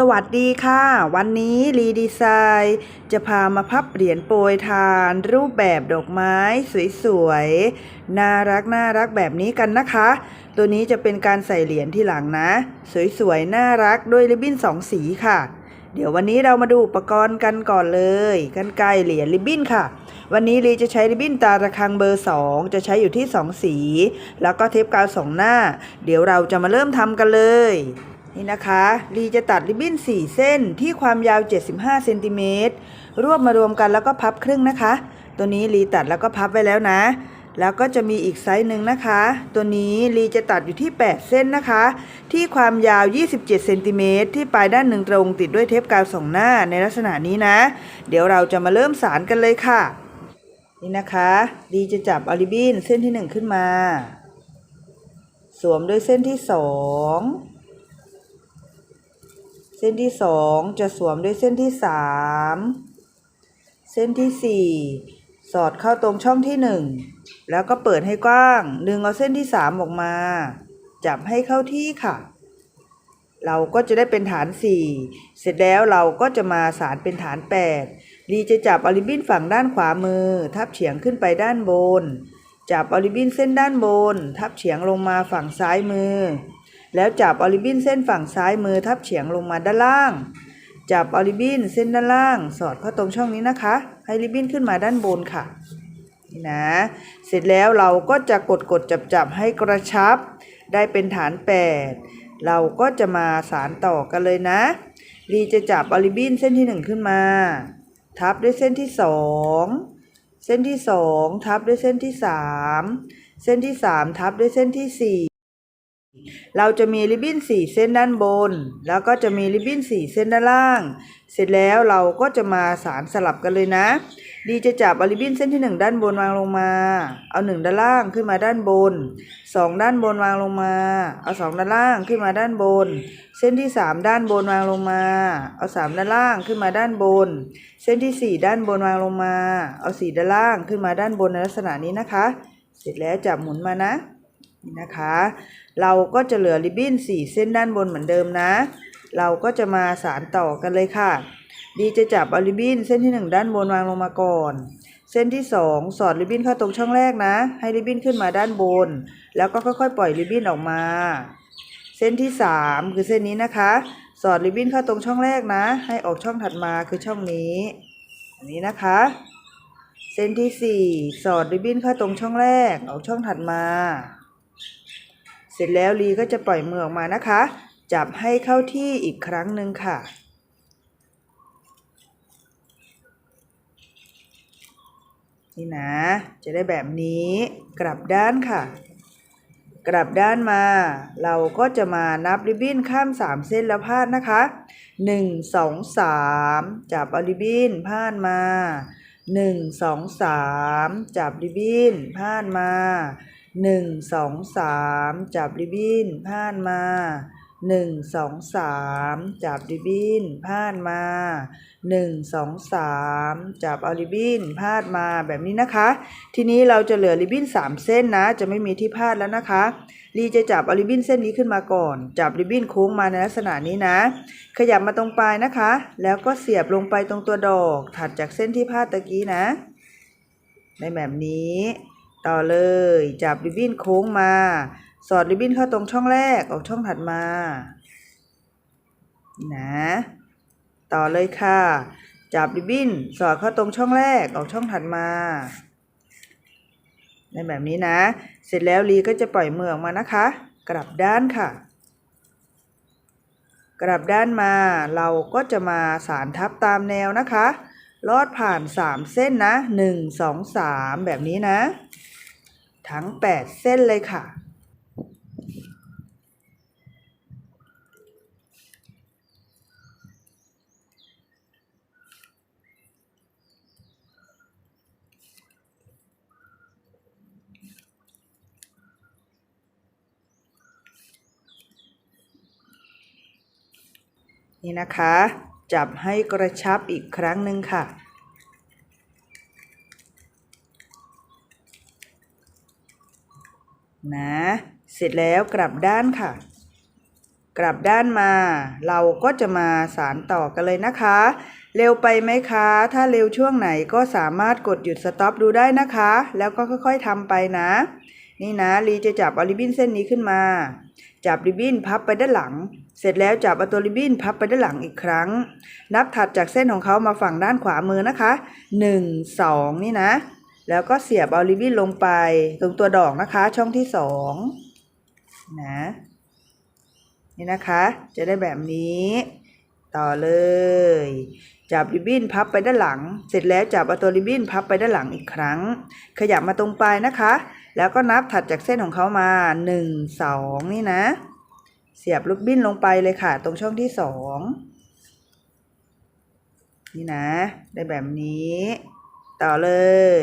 สวัสดีค่ะ วันนี้รีดีไซน์จะพามาพับเหรียญโปรยทาน รูปแบบดอกไม้สวยๆ น่ารักน่ารักแบบนี้กันนะคะ ตัวนี้จะเป็นการใส่เหรียญที่หลังนะ สวยๆ น่ารักด้วยริบบิ้นสองสีค่ะ เดี๋ยววันนี้เรามาดูอุปกรณ์กันก่อนเลยกันไกลเหรียญริบบิ้นค่ะ วันนี้ลีจะใช้ริบบิ้นตาระคังเบอร์ 2 จะใช้อยู่ที่ 2 สี แล้วก็เทปกาวสองหน้า เดี๋ยวเราจะมาเริ่มทำกันเลย นี่นะคะลีจะตัดริบบิ้น 4 เส้นที่ความยาว 75เซนติเมตรรวบมารวมกันแล้วก็พับครึ่งนะคะ ตัวนี้ลีตัดแล้วก็พับไว้แล้วนะ แล้วก็จะมีอีกไซส์หนึ่งนะคะ ตัวนี้ลีจะตัดอยู่ที่ 8 เส้นนะคะ ที่ความยาว 27เซนติเมตรที่ปลายด้านหนึ่งตรงติดด้วยเทปกาวสองหน้าในลักษณะนี้นะ เดี๋ยวเราจะมาเริ่มสารกันเลยค่ะ นี่นะคะลีจะจับอาริบบิ้นเส้นที่หนึ่งขึ้นมา สวมด้วยเส้นที่สอง เส้นที่สองจะสวมด้วยเส้นที่สามเส้นที่สี่สอดเข้าตรงช่องที่หนึ่งแล้วก็เปิดให้กว้าง ดึงเอาเส้นที่สามออกมา จับให้เข้าที่ค่ะ เราก็จะได้เป็นฐานสี่เสร็จแล้วเราก็จะมาสารเป็นฐานแปดลีจะจับอลิบินฝั่งด้านขวามือ ทับเฉียงขึ้นไปด้านบน จับอลิบินเส้นด้านบน ทับเฉียงลงมาฝั่งซ้ายมือ แล้วจับออลิบินเส้นฝั่งซ้ายมือทับเฉียงลงมาด้านล่าง จับออลิบินเส้นด้านล่าง สอดเข้าตรงช่องนี้นะคะ ให้ริบบินขึ้นมาด้านบนค่ะนี่นะ เสร็จแล้วเราก็จะกดกดจับจับให้กระชับ ได้เป็นฐาน 8 เราก็จะมาสารต่อกันเลยนะลีจะจับออลิบบินเส้นที่ 1 ขึ้นมา ทับด้วยเส้นที่ 2เส้นที่ 2 ทับด้วยเส้นที่ 3 เส้นที่ 3 ทับด้วยเส้นที่ 4 เราจะมีริบบิ้นสี่เส้นด้านบน แล้วก็จะมีริบบิ้นสี่เส้นด้านล่าง เสร็จแล้วเราก็จะมาสารสลับกันเลยนะ ดีจะจับอาริบบิ้นเส้นที่หนึ่งด้านบนวางลงมา เอาหนึ่งด้านล่างขึ้นมาด้านบนสองด้านบนวางลงมา เอาสองด้านล่างขึ้นมาด้านบน เส้นที่สามด้านบนวางลงมา เอาสามด้านล่างขึ้นมาด้านบน เส้นที่สี่ด้านบนวางลงมา เอาสี่ด้านล่างขึ้นมาด้านบนในลักษณะนี้นะคะ เสร็จแล้วจับหมุนมานะ นี่นะคะ เราก็จะเหลือริบบิ้นสี่เส้นด้านบนเหมือนเดิมนะ เราก็จะมาสารต่อกันเลยค่ะ ดีจะจับเอาริบบิ้นเส้นที่หนึ่งด้านบนวางลงมาก่อน เส้นที่สองสอดริบบิ้นเข้าตรงช่องแรกนะ ให้ริบบิ้นขึ้นมาด้านบน แล้วก็ค่อยๆ ปล่อยริบบิ้นออกมา เส้นที่สามคือเส้นนี้นะคะ สอดริบบิ้นเข้าตรงช่องแรกนะ ให้ออกช่องถัดมาคือช่องนี้ อันนี้นะคะเส้นที่สี่สอดริบบิ้นเข้าตรงช่องแรก ออกช่องถัดมา เสร็จแล้วลีก็จะปล่อยมือออกมานะคะ จับให้เข้าที่อีกครั้งหนึ่งค่ะ นี่นะ จะได้แบบนี้กลับด้านค่ะ กลับด้านมา เราก็จะมานับริบบิ้นข้ามสามเส้นแล้วพาดนะคะหนึ่งสองสามจับเอาริบบิ้นพาดมาหนึ่งสองสามจับริบบิ้นพาดมา หนึ่งสองสามจับริบบิ้นพาดมาหนึ่งสองสามจับริบบิ้นพาดมาหนึ่งสองสามจับเอาริบบิ้นพาดมาแบบนี้นะคะ ทีนี้เราจะเหลือริบบิ้นสามเส้นนะ จะไม่มีที่พาดแล้วนะคะลีจะจับเอาริบบิ้นเส้นนี้ขึ้นมาก่อน จับริบบิ้นโค้งมาในลักษณะนี้นะ ขยับมาตรงปลายนะคะ แล้วก็เสียบลงไปตรงตัวดอก ถัดจากเส้นที่พาดตะกี้นะ ในแบบนี้ ต่อเลย จับริบบิ้นโค้งมา สอดริบบิ้นเข้าตรงช่องแรกออกช่องถัดมานะต่อเลยค่ะ จับริบบิ้นสอดเข้าตรงช่องแรกออกช่องถัดมาในแบบนี้นะ เสร็จแล้วลีก็จะปล่อยมือออกมานะคะ กลับด้านค่ะ กลับด้านมาเราก็จะมาสารทับตามแนวนะคะ ลอดผ่าน 3 เส้นนะ 1 2 3 แบบนี้นะ ทั้ง 8 เส้นเลยค่ะ นี่นะคะ จับให้กระชับอีกครั้งหนึ่งค่ะนะ เสร็จแล้วกลับด้านค่ะ กลับด้านมา เราก็จะมาสารต่อกันเลยนะคะ เร็วไปไหมคะ ถ้าเร็วช่วงไหนก็สามารถกดหยุดสต็อปดูได้นะคะ แล้วก็ค่อยๆทำไปนะ นี่นะลีจะจับเอาริบบิ้นเส้นนี้ขึ้นมา จับริบบิ้นพับไปด้านหลัง เสร็จแล้วจับเอาตัวริบบิ้นพับไปด้านหลังอีกครั้ง นับถัดจากเส้นของเขามาฝั่งด้านขวามือนะคะหนึ่งสองนี่นะแล้วก็เสียบเอาริบบิ้นลงไป ตรงตัวดอกนะคะช่องที่สอง นะนี่นะคะ จะได้แบบนี้ ต่อเลย จับริบบิ้นพับไปด้านหลัง เสร็จแล้วจับเอาตัวริบบิ้นพับไปด้านหลังอีกครั้ง ขยับมาตรงปลายนะคะ แล้วก็นับถัดจากเส้นของเขามาหนึ่งสองนี่นะ เสียบลูกบิ้นลงไปเลยค่ะ ตรงช่องที่สองนี่นะ ได้แบบนี้ ต่อเลย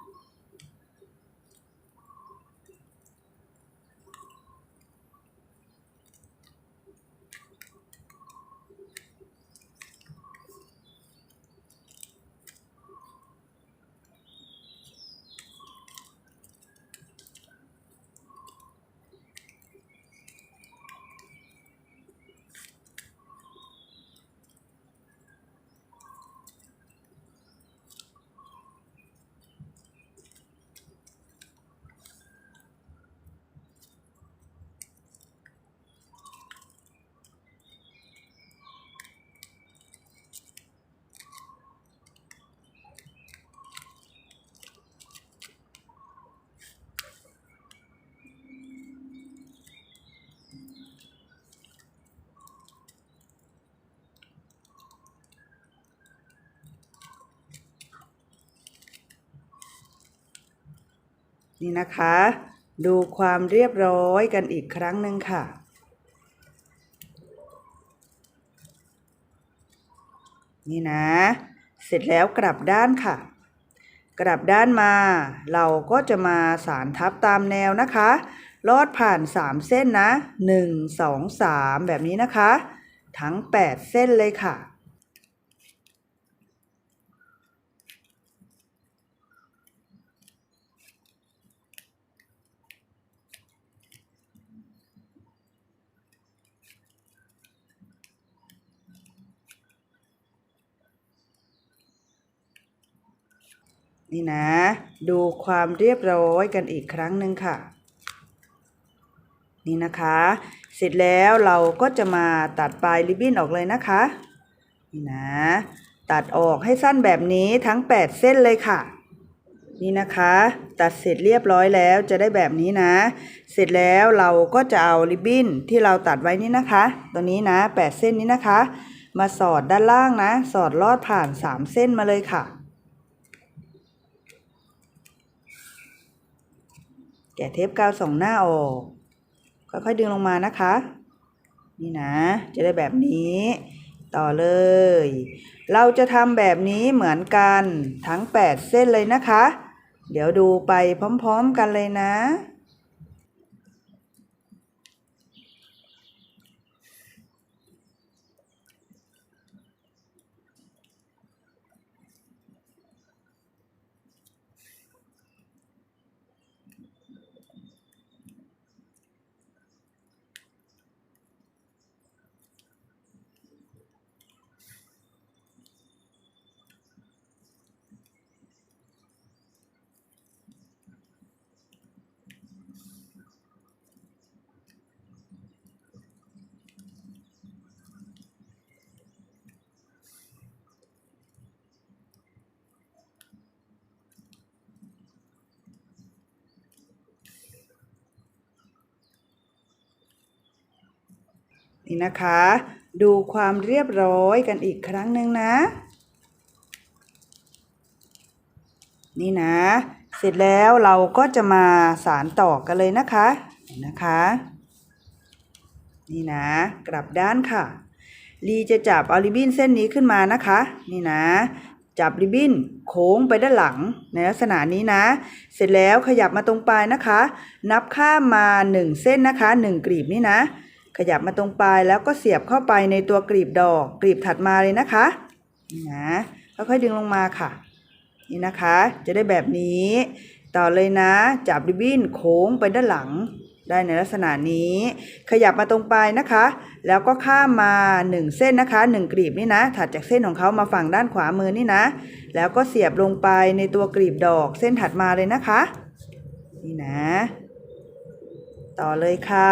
นี่นะคะ ดูความเรียบร้อยกันอีกครั้งหนึ่งค่ะ นี่นะ เสร็จแล้วกลับด้านค่ะ กลับด้านมา เราก็จะมาสารทับตามแนวนะคะ ลอดผ่าน 3 เส้นนะ 1 2 3 แบบนี้นะคะ ทั้ง 8 เส้นเลยค่ะ นี่นะ ดูความเรียบร้อยกันอีกครั้งหนึ่งค่ะ นี่นะคะ เสร็จแล้วเราก็จะมาตัดปลายริบบิ้นออกเลยนะคะ นี่นะ ตัดออกให้สั้นแบบนี้ทั้ง 8 เส้นเลยค่ะ นี่นะคะ ตัดเสร็จเรียบร้อยแล้วจะได้แบบนี้นะ เสร็จแล้วเราก็จะเอาริบบิ้นที่เราตัดไว้นี่นะคะ ตัวนี้นะ 8 เส้นนี้นะคะ มาสอดด้านล่างนะ สอดลอดผ่าน 3 เส้นมาเลยค่ะ แกะเทปกาวสองหน้าออก ค่อยๆดึงลงมานะคะ นี่นะ จะได้แบบนี้ ต่อเลย เราจะทำแบบนี้เหมือนกันทั้ง 8 เส้นเลยนะคะ เดี๋ยวดูไปพร้อมๆกันเลยนะ นี่นะคะ ดูความเรียบร้อยกันอีกครั้งหนึ่งนะ นี่นะ เสร็จแล้วเราก็จะมาสารต่อกันเลยนะคะนนะคะ นี่นะ กลับด้านค่ะ ลีจะจับเอาริบบิ้นเส้นนี้ขึ้นมานะคะ นี่นะ จับริบบิ้นโค้งไปด้านหลังในลักษณะนี้นะ เสร็จแล้วขยับมาตรงปลายนะคะ นับข้ามมา 1 เส้นนะคะ 1กลีบนี่นะ ขยับมาตรงปลายแล้วก็เสียบเข้าไปในตัวกลีบดอกกลีบถัดมาเลยนะคะนี่นะค่อยๆดึงลงมาค่ะ นี่นะคะ จะได้แบบนี้ ต่อเลยนะ จับริบบิ้นโค้งไปด้านหลัง ได้ในลักษณะนี้ ขยับมาตรงปลายนะคะ แล้วก็ข้ามมา 1 เส้นนะคะ1กลีบนี่นะ ถัดจากเส้นของเขามาฝั่งด้านขวามือนี่นะ แล้วก็เสียบลงไปในตัวกลีบดอก เส้นถัดมาเลยนะคะ นี่นะ ต่อเลยค่ะ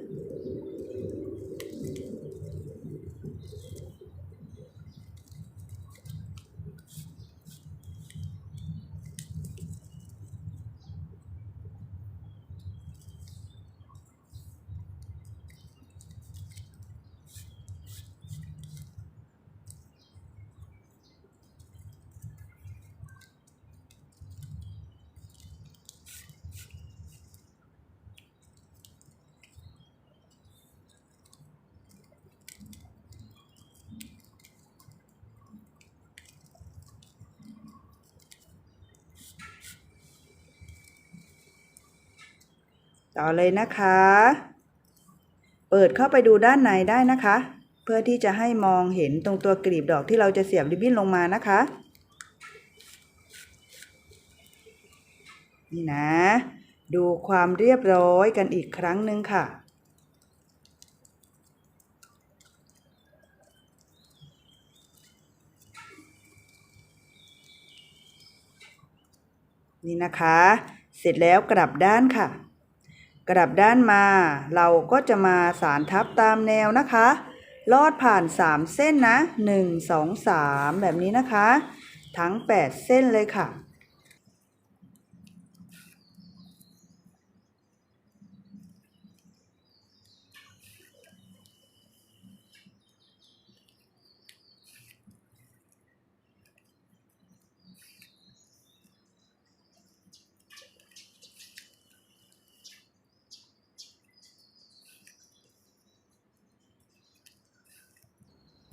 ต่อเลยนะคะ เปิดเข้าไปดูด้านในได้นะคะ เพื่อที่จะให้มองเห็นตรงตัวกลีบดอกที่เราจะเสียบริบบิ้นลงมานะคะ นี่นะ ดูความเรียบร้อยกันอีกครั้งหนึ่งค่ะนี่นะคะ เสร็จแล้วกลับด้านค่ะ กลับด้านมา เราก็จะมาสารทับตามแนวนะคะ ลอดผ่าน 3 เส้นนะ 1 2 3 แบบนี้นะคะ ทั้ง 8 เส้นเลยค่ะ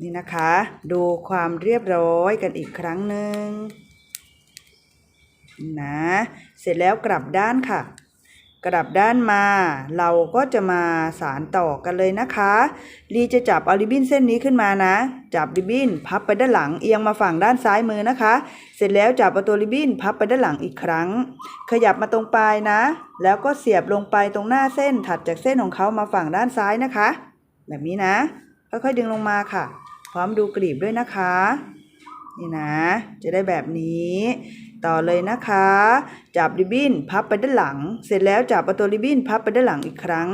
นี่นะคะ ดูความเรียบร้อยกันอีกครั้งหนึ่งนะเสร็จแล้วกลับด้านค่ะ กลับด้านมา เราก็จะมาสารต่อกันเลยนะคะลีจะจับเอาริบบิ้นเส้นนี้ขึ้นมานะ จับริบบิ้นพับไปด้านหลังเอียงมาฝั่งด้านซ้ายมือนะคะ เสร็จแล้วจับเอาตัวริบบิ้นพับไปด้านหลังอีกครั้ง ขยับมาตรงปลายนะ แล้วก็เสียบลงไปตรงหน้าเส้นถัดจากเส้นของเขามาฝั่งด้านซ้ายนะคะ แบบนี้นะค่อยๆดึงลงมาค่ะ พร้อมดูกลีบด้วยนะคะ นี่นะ จะได้แบบนี้ ต่อเลยนะคะ จับริบบิ้นพับไปด้านหลัง เสร็จแล้วจับเอาตัวริบบิ้นพับไปด้านหลังอีกครั้ง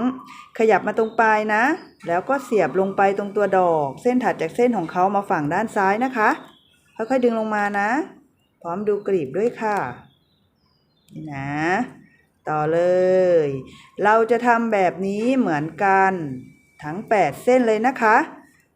ขยับมาตรงปลายนะ แล้วก็เสียบลงไปตรงตัวดอก เส้นถัดจากเส้นของเขามาฝั่งด้านซ้ายนะคะค่อยๆดึงลงมานะ พร้อมดูกลีบด้วยค่ะนี่นะ ต่อเลย เราจะทำแบบนี้เหมือนกัน ทั้ง 8 เส้นเลยนะคะ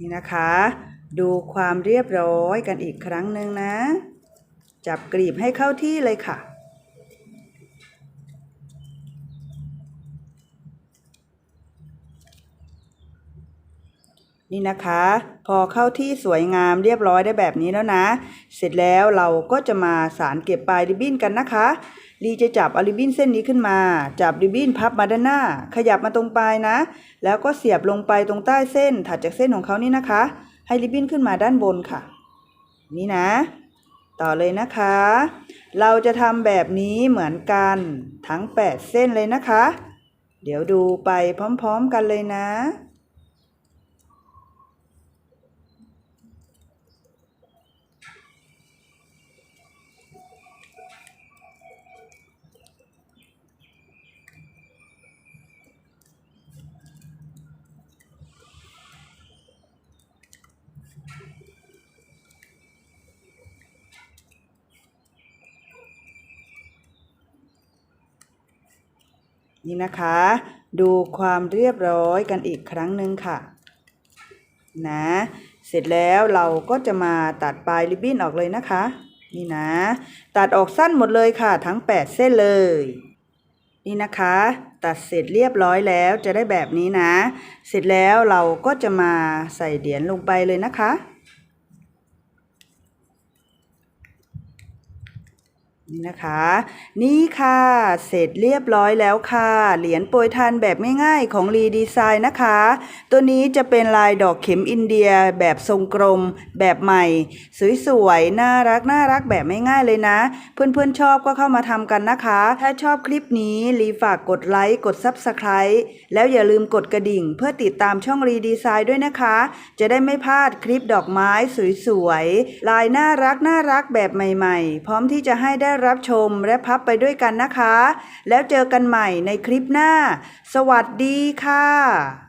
นี่นะคะ ดูความเรียบร้อยกันอีกครั้งหนึ่งนะ จับกลีบให้เข้าที่เลยค่ะ นี่นะคะ พอเข้าที่สวยงามเรียบร้อยได้แบบนี้แล้วนะ เสร็จแล้วเราก็จะมาสารเก็บปลายริบบิ้นกันนะคะ ลีจะจับเอาริบบิ้นเส้นนี้ขึ้นมา จับริบบิ้นพับมาด้านหน้า ขยับมาตรงปลายนะ แล้วก็เสียบลงไปตรงใต้เส้น ถัดจากเส้นของเขานี่นะคะ ให้ริบบิ้นขึ้นมาด้านบนค่ะ นี่นะ ต่อเลยนะคะ เราจะทำแบบนี้เหมือนกันทั้ง 8 เส้นเลยนะคะ เดี๋ยวดูไปพร้อม ๆ กันเลยนะ นี่นะคะ ดูความเรียบร้อยกันอีกครั้งหนึ่งค่ะ นะ เสร็จแล้วเราก็จะมาตัดปลายริบบิ้นออกเลยนะคะ นี่นะ ตัดออกสั้นหมดเลยค่ะ ทั้ง 8 เส้นเลย นี่นะคะ ตัดเสร็จเรียบร้อยแล้วจะได้แบบนี้นะ เสร็จแล้วเราก็จะมาใส่เหรียญลงไปเลยนะคะ นี่นะคะ นี่ค่ะ เสร็จเรียบร้อยแล้วค่ะ เหรียญโปรยทานแบบง่ายๆของรีดีไซน์นะคะ ตัวนี้จะเป็นลายดอกเข็มอินเดีย แบบทรงกลม แบบใหม่ สวยๆ น่ารักน่ารักแบบง่ายๆเลยนะ เพื่อนๆชอบก็เข้ามาทำกันนะคะ ถ้าชอบคลิปนี้รีฝากกดไลค์กด Subscribe แล้วอย่าลืมกดกระดิ่ง เพื่อติดตามช่องรีดีไซน์ด้วยนะคะ จะได้ไม่พลาดคลิปดอกไม้สวยๆ ลายน่ารักน่ารักแบบใหม่ ๆ พร้อมที่จะให้ได้รับชมและพับไปด้วยกันนะคะ แล้วเจอกันใหม่ในคลิปหน้า สวัสดีค่ะ